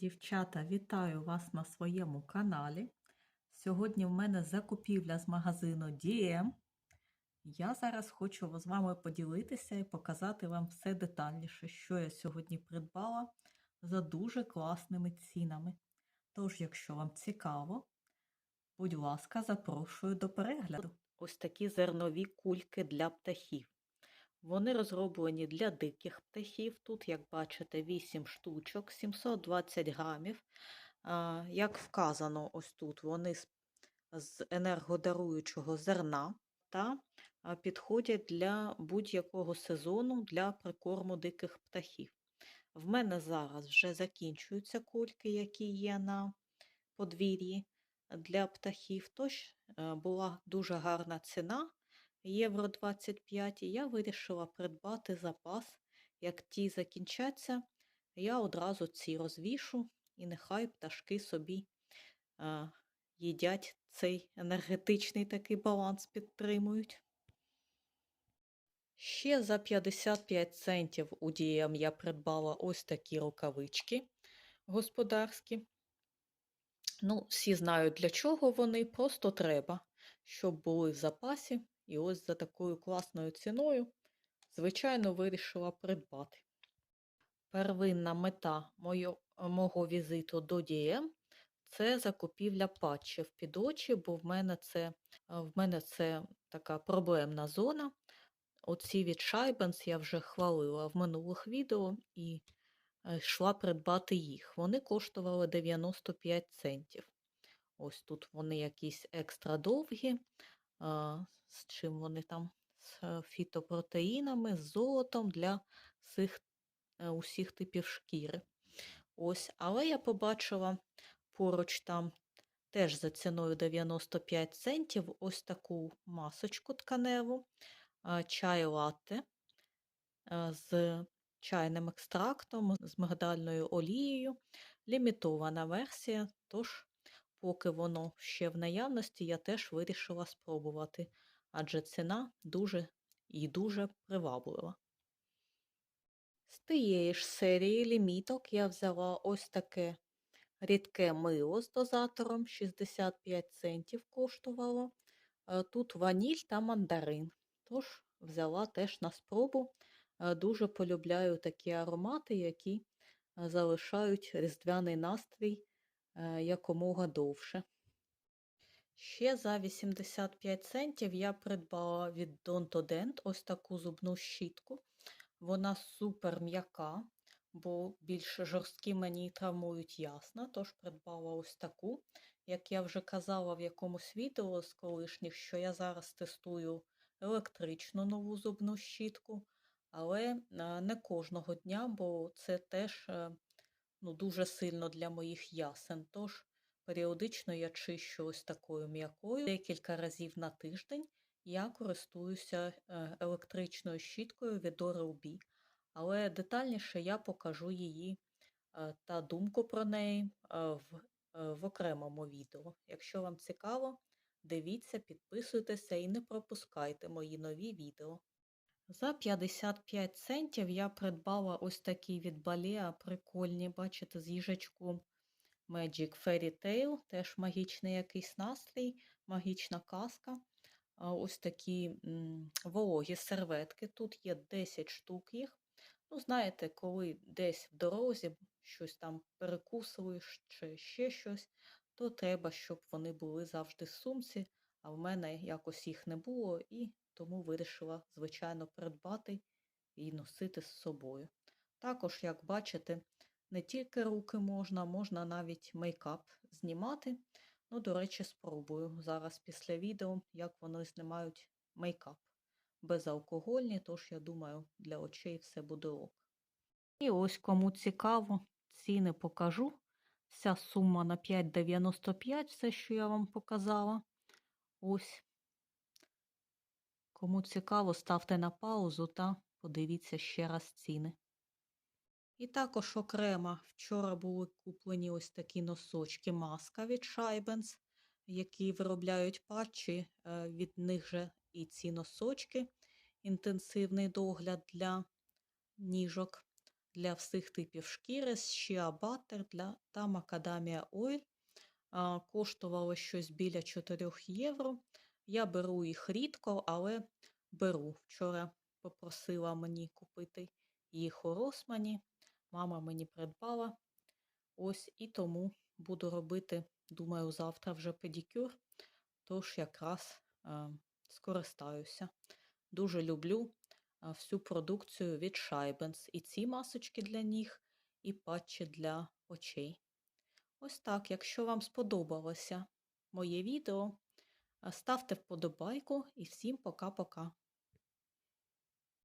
Дівчата, вітаю вас на своєму каналі. Сьогодні в мене закупівля з магазину DM. Я зараз хочу з вами поділитися і показати вам все детальніше, що я сьогодні придбала за дуже класними цінами. Тож, якщо вам цікаво, будь ласка, запрошую до перегляду. Ось такі зернові кульки для птахів. Вони розроблені для диких птахів. Тут, як бачите, 8 штучок, 720 грамів. Як вказано, ось тут вони з- енергодаруючого зерна та підходять для будь-якого сезону для прикорму диких птахів. В мене зараз вже закінчуються кульки, які є на подвір'ї для птахів. Тож е, була дуже гарна ціна євро 25, і я вирішила придбати запас. Як ті закінчаться, я одразу ці розвішу, і нехай пташки собі е, їдять цей енергетичний такий баланс підтримують. Ще за 55 центів у DM я придбала ось такі рукавички господарські. Ну, всі знають, для чого вони, просто треба, щоб були в запасі. І ось за такою класною ціною, звичайно, вирішила придбати. Первинна мета мою, мого візиту до DM – це закупівля патчів під очі, бо в мене це, в мене це така проблемна зона. Оці від Шайбенс я вже хвалила в минулих відео і е, йшла придбати їх. Вони коштували 95 центів. Ось тут вони якісь екстра довгі, з чим вони там, з е, фітопротеїнами, з золотом для всіх, е, усіх типів шкіри. Ось, але я побачила поруч там теж за ціною 95 центів ось таку масочку тканеву, чай латте з чайним екстрактом, з мигдальною олією, лімітована версія, тож поки воно ще в наявності, я теж вирішила спробувати, адже ціна дуже і дуже приваблива. З тієї ж серії ліміток я взяла ось таке рідке мило з дозатором, 65 центів коштувало. Е, Тут ваніль та мандарин. Тож взяла теж на спробу. Е, Дуже полюбляю такі аромати, які е, залишають різдвяний настрій якомога довше. Ще за 85 центів я придбала від Dent ось таку зубну щітку. Вона супер м'яка, бо більш жорсткі мені травмують ясна, тож придбала ось таку. Як я вже казала в якомусь відео з колишніх, що я зараз тестую електричну нову зубну щітку, але е, не кожного дня, бо це теж е, ну, дуже сильно для моїх ясен. Тож періодично я чищу ось такою м'якою. Декілька разів на тиждень я користуюся е, електричною щіткою від Oral-B, але детальніше я покажу її е, та думку про неї е, в, в окремому відео. Якщо вам цікаво, дивіться, підписуйтеся і не пропускайте мої нові відео. За 55 центів я придбала ось такі від Балеа прикольні, бачите, з їжачком Magic Fairy Tail, теж магічний якийсь настрій, магічна казка. Ось такі вологі серветки. Тут є 10 штук їх. Ну, знаєте, коли десь в дорозі щось там перекусуєш чи ще щось, то треба, щоб вони були завжди в сумці, а в мене якось їх не було, і тому вирішила, звичайно, придбати і носити з собою. Також, як бачите, не тільки руки можна, можна навіть мейкап знімати. Ну, до речі, спробую зараз після відео, як вони знімають мейкап. Безалкогольні, тож я думаю, для очей все буде ок. І ось кому цікаво, ціни покажу. Вся сума на 5,95, все, що я вам показала. Ось. Кому цікаво, ставте на паузу та подивіться ще раз ціни. І також окремо вчора були куплені ось такі носочки маска від Шайбенс, які виробляють патчі, е, від них же і ці носочки, інтенсивний догляд для ніжок. для всіх типів шкіри, Shea Butter для, та Macadamia Oil. А, коштувало щось біля 4 євро. Я беру їх рідко, але беру. Вчора попросила мені купити їх у Росмані. Мама мені придбала. Ось і тому буду робити, думаю, завтра вже педикюр. Тож якраз е, скористаюся. Дуже люблю е, всю продукцію від Scheibens. І ці масочки для ніг, і патчі для очей. Ось так, якщо вам сподобалося моє відео, ставте вподобайку і всім пока-пока.